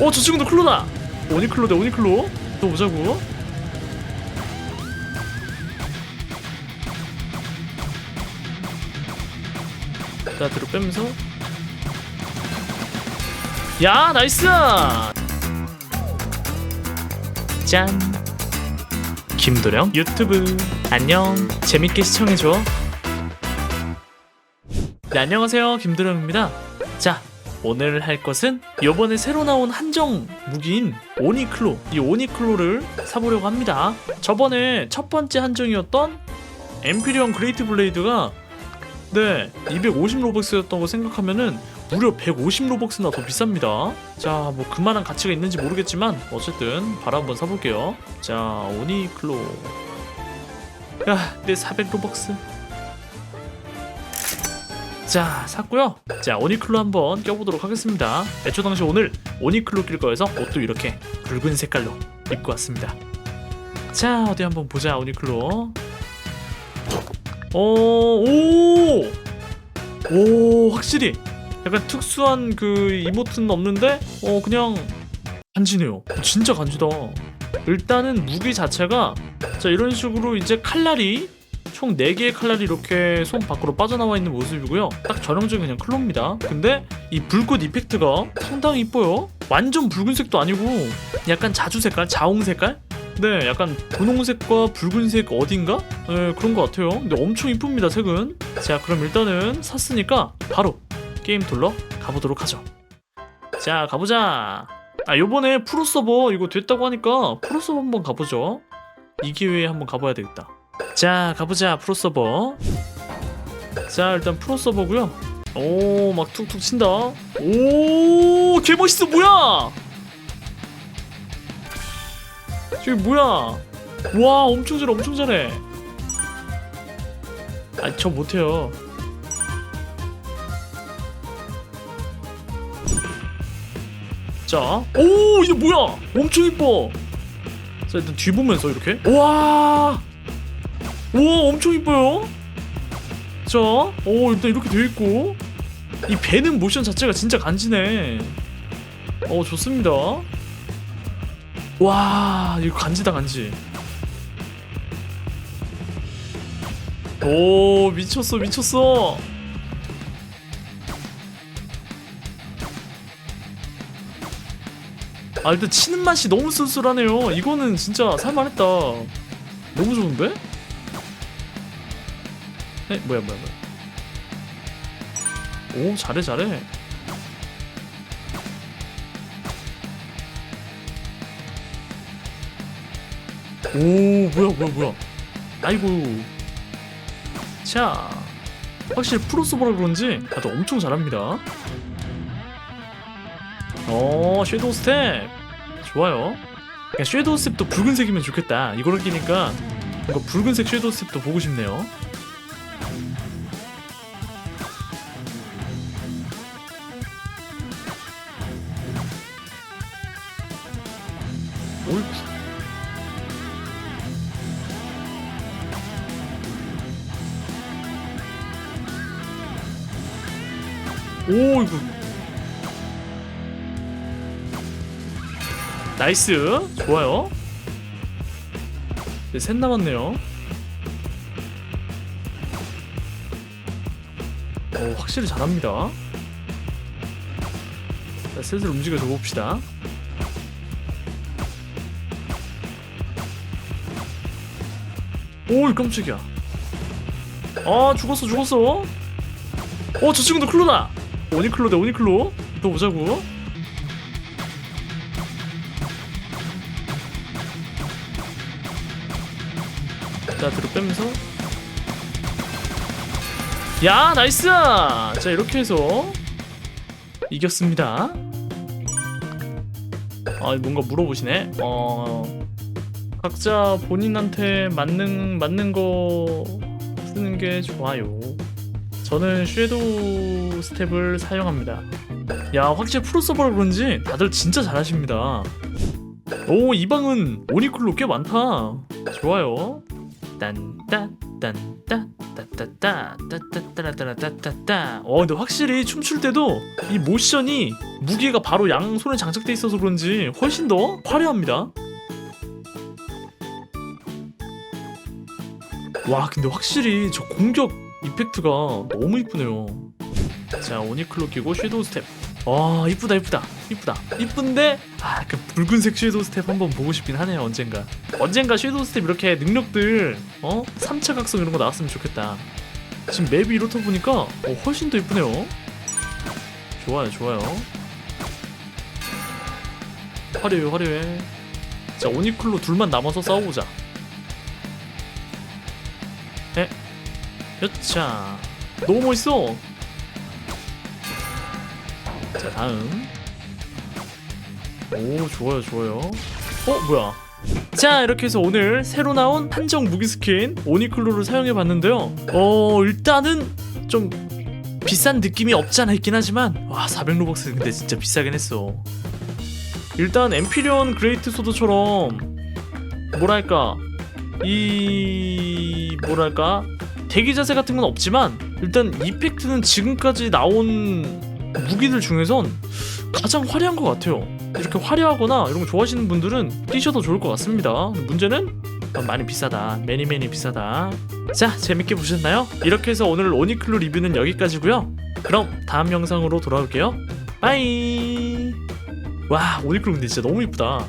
어 저 친구도 클로다 오니클로 대 오니클로. 또 보자고. 자 뒤로 빼면서. 야 나이스! 짠. 김도령 유튜브. 안녕. 재밌게 시청해줘. 네 안녕하세요. 김도령입니다. 자 오늘 할 것은 요번에 새로 나온 한정 무기인 오니클로 이 오니클로를 사보려고 합니다. 저번에 첫 번째 한정이었던 엠피리온 그레이트 블레이드가 네 250 로벅스였던 거 생각하면은 무려 150 로벅스나 더 비쌉니다. 자 뭐 그만한 가치가 있는지 모르겠지만 어쨌든 바로 한번 사볼게요. 자 오니클로. 야 내 400 로벅스 자 샀고요. 자 오니클로 한번 껴보도록 하겠습니다. 애초 당시 오늘 오니클로 낄 거여서 옷도 이렇게 붉은 색깔로 입고 왔습니다. 자 어디 한번 보자 오니클로. 어, 오, 오, 확실히 약간 특수한 그 이모트는 없는데, 어, 그냥 간지네요. 진짜 간지다. 일단은 무기 자체가 자 이런 식으로 이제 칼날이 총 4개의 칼날이 이렇게 손 밖으로 빠져나와 있는 모습이고요. 딱 전형적인 그냥 클로입니다. 근데 이 불꽃 이펙트가 상당히 이뻐요. 완전 붉은색도 아니고 약간 자주 색깔, 자홍 색깔? 네, 약간 분홍색과 붉은색 어딘가? 네, 그런 것 같아요. 근데 엄청 이쁩니다, 색은. 자, 그럼 일단은 샀으니까 바로 게임 돌러 가보도록 하죠. 자, 가보자. 아, 요번에 프로 서버 이거 됐다고 하니까 프로 서버 한번 가보죠. 이 기회에 한번 가봐야 되겠다. 자, 가보자, 프로 서버. 자, 일단 프로 서버고요. 오, 막 툭툭 친다. 오, 개 멋있어, 뭐야? 저기 뭐야? 와 엄청 잘해 엄청 잘해. 아 저 못해요. 자, 오 이게 뭐야? 엄청 이뻐. 자 일단 뒤 보면서 이렇게. 와, 와 엄청 이뻐요. 자, 오 일단 이렇게 되어 있고 이 배는 모션 자체가 진짜 간지네. 어 좋습니다. 와 이거 간지다 간지 오 미쳤어 미쳤어 아 일단 치는 맛이 너무 쏠쏠하네요 이거는 진짜 살만했다 너무 좋은데? 에 뭐야 뭐야 뭐야. 오 잘해 잘해. 오 뭐야 뭐야 뭐야. 아이고 자 확실히 프로서버라 그런지 다들 엄청 잘합니다. 어 섀도우 스텝. 좋아요. 그냥 섀도우 스텝도 붉은색이면 좋겠다. 이거를 끼니까 뭔가 붉은색 섀도우 스텝도 보고 싶네요 오 이거. 나이스. 좋아요. 네, 셋 남았네요. 오 확실히 잘합니다. 자, 슬슬 움직여줘 봅시다. 오이 깜짝이야. 아 죽었어 죽었어. 어 저 친구도 클로다 오니클로 대 오니클로. 또 보자고. 자 뒤로 빼면서. 야 나이스! 자 이렇게 해서 이겼습니다. 아 뭔가 물어보시네. 어 각자 본인한테 맞는 맞는 거 쓰는 게 좋아요 저는 섀도우 스텝을 사용합니다. 야 확실히 프로서버라 그런지 다들 진짜 잘하십니다. 오 이 방은 오니클로 꽤 많다. 좋아요. 딴딴딴딴 따따따 따따따라따라따따따 어 근데 확실히 춤출 때도 이 모션이 무게가 바로 양 손에 장착돼 있어서 그런지 훨씬 더 화려합니다 와 근데 확실히 저 공격 이펙트가 너무 이쁘네요. 자 오니클로 끼고 섀도우 스텝. 와 이쁘다 이쁘다 이쁘다. 이쁜데 아 그 붉은색 섀도우 스텝 한번 보고 싶긴 하네요 언젠가. 언젠가 섀도우 스텝 이렇게 능력들 어? 3차 각성 이런 거 나왔으면 좋겠다. 지금 맵이 이렇다 보니까 어, 훨씬 더 이쁘네요. 좋아요 좋아요. 화려해 화려해. 자 오니클로 둘만 남아서 싸워보자 여차 너무 멋있어. 자 다음. 오 좋아요 좋아요. 어 뭐야? 자 이렇게 해서 오늘 새로 나온 한정 무기 스킨 오니클로를 사용해 봤는데요. 어 일단은 좀 비싼 느낌이 없지 않아 있긴 하지만 와 400로벅스 근데 진짜 비싸긴 했어. 일단 엠피리온 그레이트 소드처럼 뭐랄까 이 뭐랄까 대기 자세 같은 건 없지만 일단 이펙트는 지금까지 나온 무기들 중에선 가장 화려한 것 같아요. 이렇게 화려하거나 이런 거 좋아하시는 분들은 뛰셔도 좋을 것 같습니다. 문제는 많이 비싸다. 매니 매니 비싸다. 자, 재밌게 보셨나요? 이렇게 해서 오늘 오니클로 리뷰는 여기까지고요. 그럼 다음 영상으로 돌아올게요. 빠이. 와, 오니클로 근데 진짜 너무 이쁘다.